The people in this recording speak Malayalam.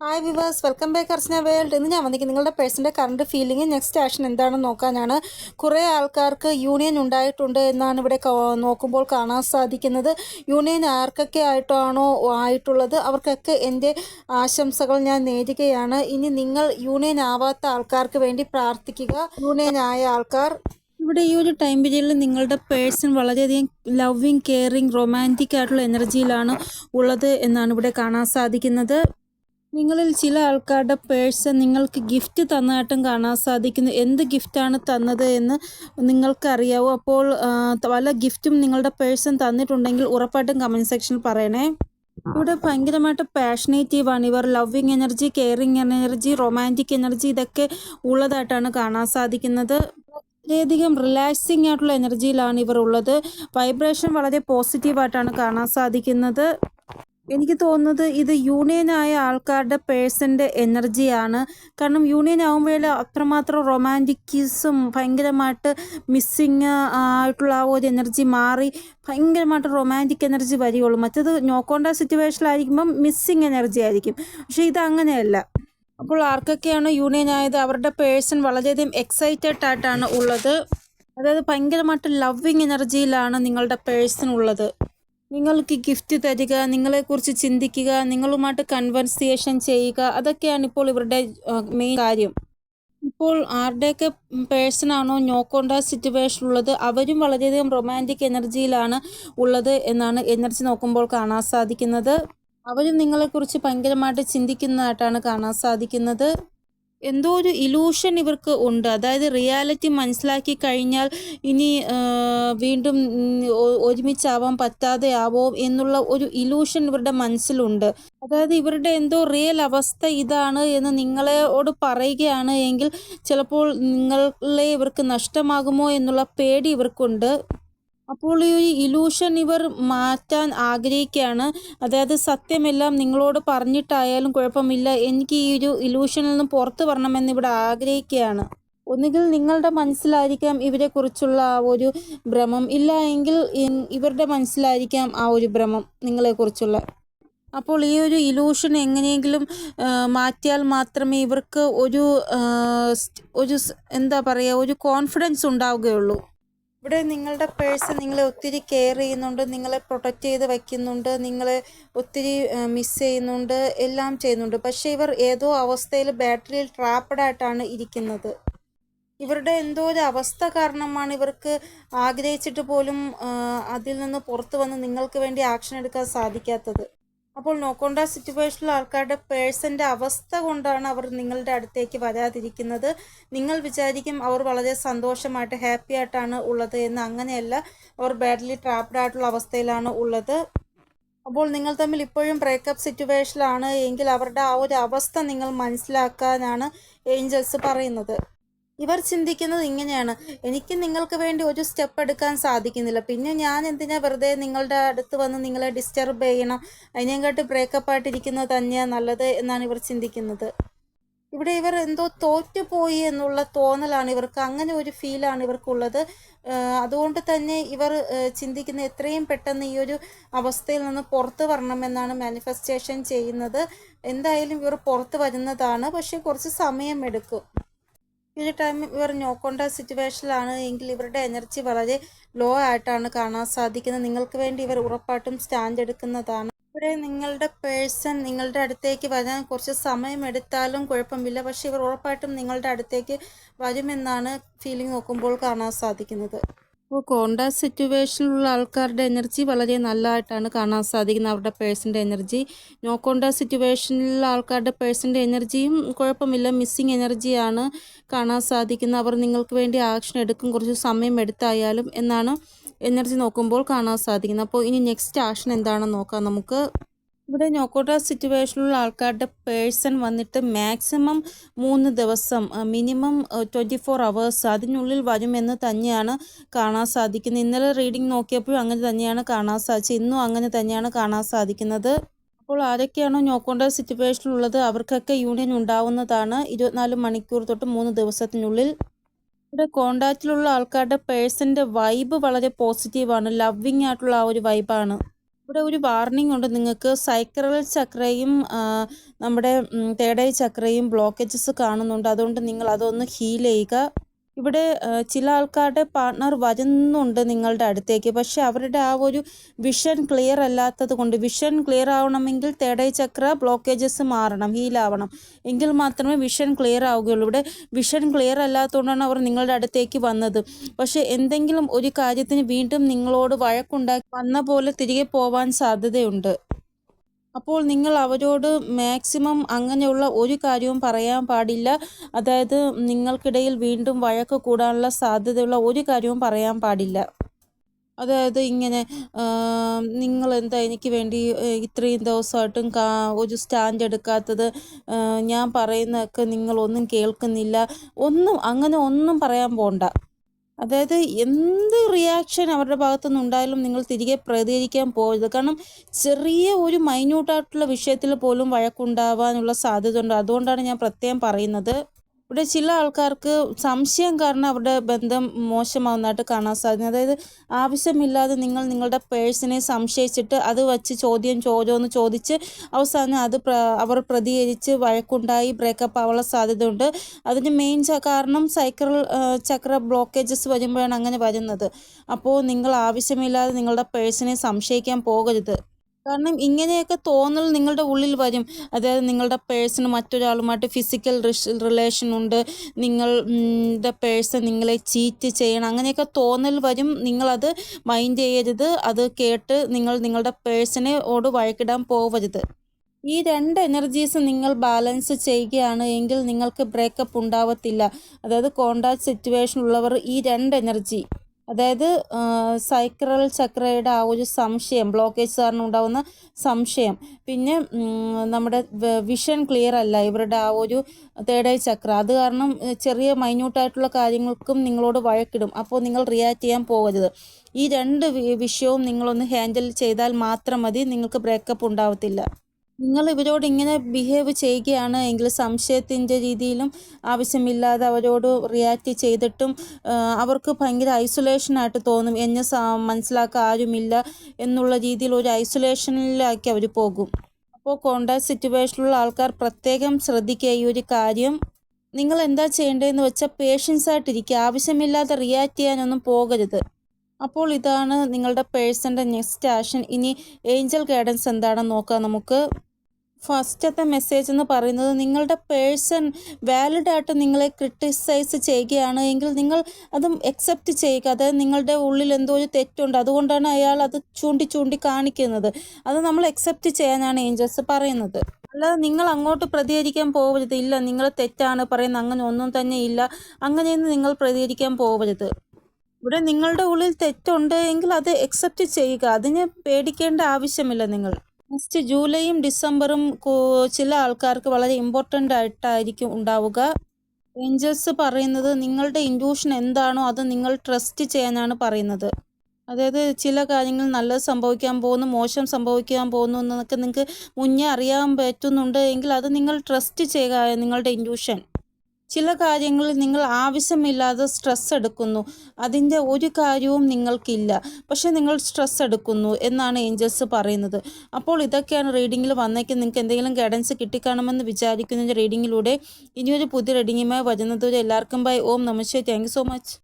Hi viewers welcome back Archana world ഇന്ന് ഞാൻ വന്നിരിക്കുന്നത് നിങ്ങളുടെ പേഴ്സന്റെ കറണ്ട് ഫീലിംഗ് നെക്സ്റ്റ് ആക്ഷൻ എന്താണെന്ന് നോക്കാനാണ്. കുറേ ആൾക്കാർക്ക് യൂണിയൻ ഉണ്ടായിട്ടുണ്ട് എന്നാണ് ഇവിടെ നോക്കുമ്പോൾ കാണാൻ സാധിക്കുന്നത്. യൂണിയൻ ആർക്കൊക്കെ ആയിട്ടാണോ ആയിട്ടുള്ളത്? അവർക്കൊക്കെ എന്റെ ആശംസകൾ ഞാൻ നേരുകയാണ്. ഇനി നിങ്ങൾ യൂണിയൻ ആവാത്ത ആൾക്കാർക്ക് വേണ്ടി പ്രാർത്ഥിക്കുക. യൂണിയൻ ആയ ആൾക്കാർ. ഇവിടെ ഈ ഒരു ടൈം പീരീഡിൽ നിങ്ങളുടെ പേഴ്സൺ വളരെയധികം ലവിങ് കെയറിങ് റൊമാന്റിക് ആയിട്ടുള്ള എനർജിയിലാണ് ഉള്ളത് എന്നാണ് ഇവിടെ കാണാൻ സാധിക്കുന്നത്. നിങ്ങളിൽ ചില ആൾക്കാരുടെ പേഴ്സൺ നിങ്ങൾക്ക് ഗിഫ്റ്റ് തന്നതായിട്ടും കാണാൻ സാധിക്കുന്നു. എന്ത് ഗിഫ്റ്റാണ് തന്നത് എന്ന് നിങ്ങൾക്കറിയാവോ. അപ്പോൾ പല ഗിഫ്റ്റും നിങ്ങളുടെ പേഴ്സൺ തന്നിട്ടുണ്ടെങ്കിൽ ഉറപ്പായിട്ടും കമന്റ് സെക്ഷനിൽ പറയണേ. ഇവിടെ ഭയങ്കരമായിട്ട് പാഷനേറ്റീവ് ആണ് ഇവർ. Loving energy caring energy romantic energy ഇതൊക്കെ ഉള്ളതായിട്ടാണ് കാണാൻ സാധിക്കുന്നത്. വളരെയധികം റിലാക്സിങ് ആയിട്ടുള്ള എനർജിയിലാണ് ഇവർ ഉള്ളത്. വൈബ്രേഷൻ വളരെ പോസിറ്റീവായിട്ടാണ് കാണാൻ സാധിക്കുന്നത്. എനിക്ക് തോന്നുന്നത് ഇത് യൂണിയനായ ആൾക്കാരുടെ പേഴ്സന്റെ എനർജിയാണ്. കാരണം യൂണിയൻ ആകുമ്പോഴേ അത്രമാത്രം റൊമാന്റിക്കിസും ഭയങ്കരമായിട്ട് മിസ്സിങ് ആയിട്ടുള്ള ആ ഒരു എനർജി മാറി ഭയങ്കരമായിട്ട് റൊമാന്റിക് എനർജി വരികയുള്ളൂ. മറ്റത് നോക്കോണ്ട സിറ്റുവേഷനിലായിരിക്കുമ്പം മിസ്സിങ് എനർജി ആയിരിക്കും. പക്ഷേ ഇത് അങ്ങനെയല്ല. അപ്പോൾ ആർക്കൊക്കെയാണ് യൂണിയൻ ആയത് അവരുടെ പേഴ്സൺ വളരെയധികം എക്സൈറ്റഡ് ആയിട്ടാണ് ഉള്ളത്. അതായത് ഭയങ്കരമായിട്ട് ലവ്വിങ് എനർജിയിലാണ് നിങ്ങളുടെ പേഴ്സൺ ഉള്ളത്. നിങ്ങൾക്ക് ഗിഫ്റ്റ് തരിക നിങ്ങളെക്കുറിച്ച് ചിന്തിക്കുക നിങ്ങളുമായിട്ട് കൺവെർസിയേഷൻ ചെയ്യുക അതൊക്കെയാണ് ഇപ്പോൾ ഇവരുടെ മെയിൻ കാര്യം. ഇപ്പോൾ ആരുടെയൊക്കെ പേഴ്സണാണോ നോക്കോണ്ട സിറ്റുവേഷൻ ഉള്ളത് അവരും വളരെയധികം റൊമാന്റിക് എനർജിയിലാണ് ഉള്ളത് എന്നാണ് എനർജി നോക്കുമ്പോൾ കാണാൻ സാധിക്കുന്നത്. അവരും നിങ്ങളെക്കുറിച്ച് ഭയങ്കരമായിട്ട് ചിന്തിക്കുന്നതായിട്ടാണ് കാണാൻ സാധിക്കുന്നത്. എന്തോ ഒരു ഇലൂഷൻ ഇവർക്ക് ഉണ്ട്. അതായത് റിയാലിറ്റി മനസ്സിലാക്കി കഴിഞ്ഞാൽ ഇനി വീണ്ടും ഒരുമിച്ചാവാൻ പറ്റാതെ ആവോ എന്നുള്ള ഒരു ഇലൂഷൻ ഇവരുടെ മനസ്സിലുണ്ട്. അതായത് ഇവരുടെ എന്തോ റിയൽ അവസ്ഥ ഇതാണ് എന്ന് നിങ്ങളോട് പറയുകയാണ് എങ്കിൽ ചിലപ്പോൾ നിങ്ങളെ ഇവർക്ക് നഷ്ടമാകുമോ എന്നുള്ള പേടി ഇവർക്കുണ്ട്. അപ്പോൾ ഈ ഇലൂഷൻ ഇവർ മാറ്റാൻ ആഗ്രഹിക്കുകയാണ്. അതായത് സത്യമെല്ലാം നിങ്ങളോട് പറഞ്ഞിട്ടായാലും കുഴപ്പമില്ല. എനിക്ക് ഈ ഒരു ഇലൂഷനിൽ നിന്ന് പുറത്തു വരണമെന്ന് ഇവിടെ ആഗ്രഹിക്കുകയാണ്. ഒന്നുകിൽ നിങ്ങളുടെ മനസ്സിലായിരിക്കാം ഇവരെക്കുറിച്ചുള്ള ആ ഒരു ഭ്രമം. ഇല്ല എങ്കിൽ ഇവരുടെ മനസ്സിലായിരിക്കാം ആ ഒരു ഭ്രമം നിങ്ങളെക്കുറിച്ചുള്ള. അപ്പോൾ ഈ ഒരു ഇലൂഷൻ എങ്ങനെയെങ്കിലും മാറ്റിയാൽ മാത്രമേ ഇവർക്ക് ഒരു ഒരു എന്താ പറയുക ഒരു കോൺഫിഡൻസ് ഉണ്ടാവുകയുള്ളൂ. ഇവിടെ നിങ്ങളുടെ പേഴ്സ് നിങ്ങളെ ഒത്തിരി കെയർ ചെയ്യുന്നുണ്ട് നിങ്ങളെ പ്രൊട്ടക്റ്റ് ചെയ്ത് വയ്ക്കുന്നുണ്ട് നിങ്ങളെ ഒത്തിരി മിസ് ചെയ്യുന്നുണ്ട് എല്ലാം ചെയ്യുന്നുണ്ട്. പക്ഷേ ഇവർ ഏതോ അവസ്ഥയിൽ ബാറ്ററിയിൽ ട്രാപ്പഡായിട്ടാണ് ഇരിക്കുന്നത്. ഇവരുടെ എന്തോ ഒരു അവസ്ഥ കാരണമാണ് ഇവർക്ക് ആഗ്രഹിച്ചിട്ട് പോലും അതിൽ നിന്ന് പുറത്തു വന്ന് നിങ്ങൾക്ക് വേണ്ടി ആക്ഷൻ എടുക്കാൻ സാധിക്കാത്തത്. അപ്പോൾ നോക്കേണ്ട സിറ്റുവേഷനിൽ ആൾക്കാരുടെ പേഴ്സന്റെ അവസ്ഥ കൊണ്ടാണ് അവർ നിങ്ങളുടെ അടുത്തേക്ക് വരാതിരിക്കുന്നത്. നിങ്ങൾ വിചാരിക്കും അവർ വളരെ സന്തോഷമായിട്ട് ഹാപ്പി ആയിട്ടാണ് ഉള്ളത് എന്ന്. അങ്ങനെയല്ല അവർ ബാഡ്ലി ട്രാപ്ഡ് ആയിട്ടുള്ള അവസ്ഥയിലാണ് ഉള്ളത്. അപ്പോൾ നിങ്ങൾ തമ്മിൽ ഇപ്പോഴും ബ്രേക്കപ്പ് സിറ്റുവേഷനിലാണ് എങ്കിൽ അവരുടെ ആ ഒരു അവസ്ഥ നിങ്ങൾ മനസ്സിലാക്കാനാണ് ഏഞ്ചൽസ് പറയുന്നത്. ഇവർ ചിന്തിക്കുന്നത് ഇങ്ങനെയാണ്. എനിക്ക് നിങ്ങൾക്ക് വേണ്ടി ഒരു സ്റ്റെപ്പ് എടുക്കാൻ സാധിക്കുന്നില്ല. പിന്നെ ഞാൻ എന്തിനാ വെറുതെ നിങ്ങളുടെ അടുത്ത് വന്ന് നിങ്ങളെ ഡിസ്റ്റർബ് ചെയ്യണം? അതിനെക്കാട്ട് ബ്രേക്കപ്പ് ആയിട്ടിരിക്കുന്നത് തന്നെയാണ് നല്ലത് എന്നാണ് ഇവർ ചിന്തിക്കുന്നത്. ഇവിടെ ഇവർ എന്തോ തോറ്റുപോയി എന്നുള്ള തോന്നലാണ് ഇവർക്ക്. അങ്ങനെ ഒരു ഫീലാണ് ഇവർക്കുള്ളത്. അതുകൊണ്ട് തന്നെ ഇവർ ചിന്തിക്കുന്ന എത്രയും പെട്ടെന്ന് ഈ ഒരു അവസ്ഥയിൽ നിന്ന് പുറത്ത് വരണമെന്നാണ് മാനിഫെസ്റ്റേഷൻ ചെയ്യുന്നത്. എന്തായാലും ഇവർ പുറത്ത് വരുന്നതാണ്. പക്ഷേ കുറച്ച് സമയം എടുക്കും ഈ ടൈം ഇവർ നോക്കേണ്ട സിറ്റുവേഷനിലാണ് എങ്കിൽ ഇവരുടെ എനർജി വളരെ ലോ ആയിട്ടാണ് കാണാൻ സാധിക്കുന്നത്. നിങ്ങൾക്ക് വേണ്ടി ഇവർ ഉറപ്പായിട്ടും സ്റ്റാൻഡ് എടുക്കുന്നതാണ്. ഇവിടെ നിങ്ങളുടെ പേഴ്സൺ നിങ്ങളുടെ അടുത്തേക്ക് വരാൻ കുറച്ച് സമയം എടുത്താലും കുഴപ്പമില്ല. പക്ഷെ ഇവർ ഉറപ്പായിട്ടും നിങ്ങളുടെ അടുത്തേക്ക് വരുമെന്നാണ് ഫീലിംഗ് നോക്കുമ്പോൾ കാണാൻ സാധിക്കുന്നത്. അപ്പോൾ കോണ്ട സിറ്റുവേഷനിലുള്ള ആൾക്കാരുടെ എനർജി വളരെ നല്ലതായിട്ടാണ് കാണാൻ സാധിക്കുന്നത്. അവരുടെ പേഴ്സന്റെ എനർജി നോ കോണ്ട സിറ്റുവേഷനിലുള്ള ആൾക്കാരുടെ പേഴ്സന്റെ എനർജിയും കുഴപ്പമില്ല. മിസ്സിങ് എനർജിയാണ് കാണാൻ സാധിക്കുന്നത്. അവർ നിങ്ങൾക്ക് വേണ്ടി ആക്ഷൻ എടുക്കും. കുറച്ച് സമയം എടുത്തായാലും എന്നാണ് എനർജി നോക്കുമ്പോൾ കാണാൻ സാധിക്കുന്നത്. അപ്പോൾ ഇനി നെക്സ്റ്റ് ആക്ഷൻ എന്താണെന്ന് നോക്കാം നമുക്ക്. ഇവിടെ നോക്കോട്ട സിറ്റുവേഷനിലുള്ള ആൾക്കാരുടെ പേഴ്സൺ വന്നിട്ട് മാക്സിമം മൂന്ന് ദിവസം മിനിമം ട്വന്റി ഫോർ അവേഴ്സ് അതിനുള്ളിൽ വരുമെന്ന് തന്നെയാണ് കാണാൻ സാധിക്കുന്നത്. ഇന്നലെ റീഡിംഗ് നോക്കിയപ്പോഴും അങ്ങനെ തന്നെയാണ് കാണാൻ സാധിച്ചത് ഇന്നും അങ്ങനെ തന്നെയാണ് കാണാൻ സാധിക്കുന്നത്. അപ്പോൾ ആരൊക്കെയാണോ നോക്കേണ്ട സിറ്റുവേഷനിലുള്ളത് അവർക്കൊക്കെ യൂണിയൻ ഉണ്ടാവുന്നതാണ് ഇരുപത്തിനാല് മണിക്കൂർ തൊട്ട് മൂന്ന് ദിവസത്തിനുള്ളിൽ. ഇവിടെ കോണ്ടാക്റ്റിലുള്ള ആൾക്കാരുടെ പേഴ്സന്റെ വൈബ് വളരെ പോസിറ്റീവാണ് ലവ്വിങ് ആയിട്ടുള്ള ആ ഒരു വൈബാണ് ഇവിടെ ഒരു വാർണിംഗ് ഉണ്ട്. നിങ്ങൾക്ക് സൈക്രൽ ചക്രയും നമ്മുടെ തേടൈ ചക്രയും ബ്ലോക്കേജസ് കാണുന്നുണ്ട്. അതുകൊണ്ട് നിങ്ങൾ അതൊന്ന് ഹീൽ ചെയ്യുക. ഇവിടെ ചില ആൾക്കാരുടെ പാർട്ണർ വരുന്നുണ്ട് നിങ്ങളുടെ അടുത്തേക്ക്. പക്ഷെ അവരുടെ ആ ഒരു വിഷൻ ക്ലിയർ അല്ലാത്തത് കൊണ്ട് വിഷൻ ക്ലിയർ ആവണമെങ്കിൽ തേടൈ ചക്ര ബ്ലോക്കേജസ് മാറണം ഹീലാവണം എങ്കിൽ മാത്രമേ വിഷൻ ക്ലിയർ ആവുകയുള്ളൂ. ഇവിടെ വിഷൻ ക്ലിയർ അല്ലാത്തതുകൊണ്ടാണ് അവർ നിങ്ങളുടെ അടുത്തേക്ക് വന്നത്. പക്ഷെ എന്തെങ്കിലും ഒരു കാര്യത്തിന് വീണ്ടും നിങ്ങളോട് വഴക്കുണ്ടാക്കി വന്ന പോലെ തിരികെ പോവാൻ സാധ്യതയുണ്ട്. അപ്പോൾ നിങ്ങൾ അവരോട് മാക്സിമം അങ്ങനെയുള്ള ഒരു കാര്യവും പറയാൻ പാടില്ല. അതായത് നിങ്ങൾക്കിടയിൽ വീണ്ടും വഴക്ക് കൂടാനുള്ള സാധ്യതയുള്ള ഒരു കാര്യവും പറയാൻ പാടില്ല. അതായത് ഇങ്ങനെ നിങ്ങൾ എന്താ എനിക്ക് വേണ്ടി ഇത്രയും ദിവസമായിട്ടും കാ ഒരു സ്റ്റാൻഡ് എടുക്കാത്തത് ഞാൻ പറയുന്നതൊക്കെ നിങ്ങളൊന്നും കേൾക്കുന്നില്ല. ഒന്നും അങ്ങനെ ഒന്നും പറയാൻ പോണ്ട. അതായത് എന്ത് റിയാക്ഷൻ അവരുടെ ഭാഗത്തുനിന്ന് ഉണ്ടായാലും നിങ്ങൾ തിരികെ പ്രതികരിക്കാൻ പോകരുത്. കാരണം ചെറിയ ഒരു മൈന്യൂട്ടായിട്ടുള്ള വിഷയത്തിൽ പോലും വഴക്കുണ്ടാവാനുള്ള സാധ്യത ഉണ്ട് അതുകൊണ്ടാണ് ഞാൻ പ്രത്യേകം പറയുന്നത്. ഇവിടെ ചില ആൾക്കാർക്ക് സംശയം കാരണം അവരുടെ ബന്ധം മോശമാവുന്നതായിട്ട് കാണാൻ സാധിക്കും. അതായത് ആവശ്യമില്ലാതെ നിങ്ങൾ നിങ്ങളുടെ പേഴ്സിനെ സംശയിച്ചിട്ട് അത് വച്ച് ചോദ്യം ചോദ്യമെന്ന് ചോദിച്ച് അവസാനം അത് അവർ പ്രതികരിച്ച് വഴക്കുണ്ടായി ബ്രേക്കപ്പ് ആവാനുള്ള സാധ്യതയുണ്ട്. അതിന് മെയിൻ കാരണം സൈക്കിൾ ചക്ര ബ്ലോക്കേജസ് വരുമ്പോഴാണ് അങ്ങനെ വരുന്നത്. അപ്പോൾ നിങ്ങൾ ആവശ്യമില്ലാതെ നിങ്ങളുടെ പേഴ്സിനെ സംശയിക്കാൻ പോകരുത്. കാരണം ഇങ്ങനെയൊക്കെ തോന്നൽ നിങ്ങളുടെ ഉള്ളിൽ വരും. അതായത് നിങ്ങളുടെ പേഴ്സണ് മറ്റൊരാളുമായിട്ട് ഫിസിക്കൽ റിലേഷൻ ഉണ്ട്. നിങ്ങളുടെ പേഴ്സൺ നിങ്ങളെ ചീറ്റ് ചെയ്യണം. അങ്ങനെയൊക്കെ തോന്നൽ വരും. നിങ്ങളത് മൈൻഡ് ചെയ്യരുത്. അത് കേട്ട് നിങ്ങൾ നിങ്ങളുടെ പേഴ്സണെ ഓട് വഴക്കിടാൻ പോവരുത്. ഈ രണ്ട് എനർജീസ് നിങ്ങൾ ബാലൻസ് ചെയ്യുകയാണ് എങ്കിൽ നിങ്ങൾക്ക് ബ്രേക്കപ്പ് ഉണ്ടാവത്തില്ല. അതായത് കോണ്ടാക്ട് സിറ്റുവേഷൻ ഉള്ളവർ ഈ രണ്ട് എനർജി അതായത് സൈക്രൽ ചക്രയുടെ ആ ഒരു സംശയം ബ്ലോക്കേജ് കാരണം ഉണ്ടാകുന്ന സംശയം. പിന്നെ നമ്മുടെ വിഷൻ ക്ലിയർ അല്ല ഇവരുടെ ആ ഒരു തേടൈ ചക്ര. അത് കാരണം ചെറിയ മൈന്യൂട്ടായിട്ടുള്ള കാര്യങ്ങൾക്കും നിങ്ങളോട് വഴക്കിടും. അപ്പോൾ നിങ്ങൾ റിയാക്ട് ചെയ്യാൻ പോകരുത്. ഈ രണ്ട് വിഷയവും നിങ്ങളൊന്ന് ഹാൻഡിൽ ചെയ്താൽ മാത്രം മതി നിങ്ങൾക്ക് ബ്രേക്കപ്പ് ഉണ്ടാവത്തില്ല. നിങ്ങൾ ഇവരോട് ഇങ്ങനെ ബിഹേവ് ചെയ്യുകയാണ് എങ്കിൽ സംശയത്തിന്റെ രീതിയിലും ആവശ്യമില്ലാതെ അവരോട് റിയാക്ട് ചെയ്തിട്ടും അവർക്ക് ഭയങ്കര ഐസൊലേഷനായിട്ട് തോന്നും. എന്നെ മനസ്സിലാക്കാൻ ആരുമില്ല എന്നുള്ള രീതിയിൽ ഒരു ഐസൊലേഷനിലാക്കി അവർ പോകും. അപ്പോൾ കോണ്ടാക്ട് സിറ്റുവേഷനിലുള്ള ആൾക്കാർ പ്രത്യേകം ശ്രദ്ധിക്കുക ഈ ഒരു കാര്യം. നിങ്ങൾ എന്താ ചെയ്യേണ്ടതെന്ന് വെച്ചാൽ പേഷ്യൻസ് ആയിട്ടിരിക്കുക. ആവശ്യമില്ലാതെ റിയാക്ട് ചെയ്യാനൊന്നും പോകരുത്. അപ്പോൾ ഇതാണ് നിങ്ങളുടെ പേഴ്സന്റെ നെക്സ്റ്റ് ആക്ഷൻ ഇനി ഏഞ്ചൽ ഗൈഡൻസ് എന്താണെന്ന് നോക്കാം നമുക്ക്. ഫസ്റ്റത്തെ മെസ്സേജ് എന്ന് പറയുന്നത് നിങ്ങളുടെ പേഴ്സൺ വാലിഡായിട്ട് നിങ്ങളെ ക്രിട്ടിസൈസ് ചെയ്യുകയാണ് എങ്കിൽ നിങ്ങൾ അത് അക്സെപ്റ്റ് ചെയ്യുക. അതായത് നിങ്ങളുടെ ഉള്ളിൽ എന്തോ ഒരു തെറ്റുണ്ട്. അതുകൊണ്ടാണ് അയാൾ അത് ചൂണ്ടി ചൂണ്ടി കാണിക്കുന്നത്. അത് നമ്മൾ അക്സെപ്റ്റ് ചെയ്യാനാണ് ഏഞ്ചൽസ് പറയുന്നത്. അല്ലാതെ നിങ്ങൾ അങ്ങോട്ട് പ്രതികരിക്കാൻ പോകരുത് ഇല്ല നിങ്ങൾ തെറ്റാണ് പറയുന്നത്. അങ്ങനെ ഒന്നും തന്നെ ഇല്ല. അങ്ങനെയൊന്നും നിങ്ങൾ പ്രതികരിക്കാൻ പോകരുത് ഇവിടെ നിങ്ങളുടെ ഉള്ളിൽ തെറ്റുണ്ട് എങ്കിൽ അത് അക്സെപ്റ്റ് ചെയ്യുക. അതിന് പേടിക്കേണ്ട ആവശ്യമില്ല നിങ്ങൾ. നെക്സ്റ്റ് ജൂലൈയും ഡിസംബറും ചില ആൾക്കാർക്ക് വളരെ ഇമ്പോർട്ടന്റ് ആയിട്ടായിരിക്കും ഉണ്ടാവുക. ഏഞ്ചൽസ് പറയുന്നത് നിങ്ങളുടെ ഇൻഡ്യൂഷൻ എന്താണോ അത് നിങ്ങൾ ട്രസ്റ്റ് ചെയ്യാനാണ് പറയുന്നത്. അതായത് ചില കാര്യങ്ങൾ നല്ലത് സംഭവിക്കാൻ പോകുന്നു മോശം സംഭവിക്കാൻ പോകുന്നു എന്നൊക്കെ നിങ്ങൾക്ക് മുന്നേ അറിയാൻ പറ്റുന്നുണ്ട് എങ്കിൽ അത് നിങ്ങൾ ട്രസ്റ്റ് ചെയ്യുക നിങ്ങളുടെ ഇൻഡ്യൂഷൻ ചില കാര്യങ്ങളിൽ നിങ്ങൾ ആവശ്യമില്ലാതെ സ്ട്രെസ് എടുക്കുന്നു. അതിന്റെ ഒരു കാര്യവും നിങ്ങൾക്കില്ല. പക്ഷെ നിങ്ങൾ സ്ട്രെസ് എടുക്കുന്നു എന്നാണ് ഏഞ്ചൽസ് പറയുന്നത്. അപ്പോൾ ഇതൊക്കെയാണ് റീഡിങ്ങിൽ വന്നേക്കും നിങ്ങൾക്ക് എന്തെങ്കിലും ഗൈഡൻസ് കിട്ടിക്കാണുമെന്ന് വിചാരിക്കുന്ന റീഡിങ്ങിലൂടെ ഇനിയൊരു പുതിയ റീഡിങ്ങുമായി വരുന്നത് എല്ലാവർക്കും bye Om namaste thank so much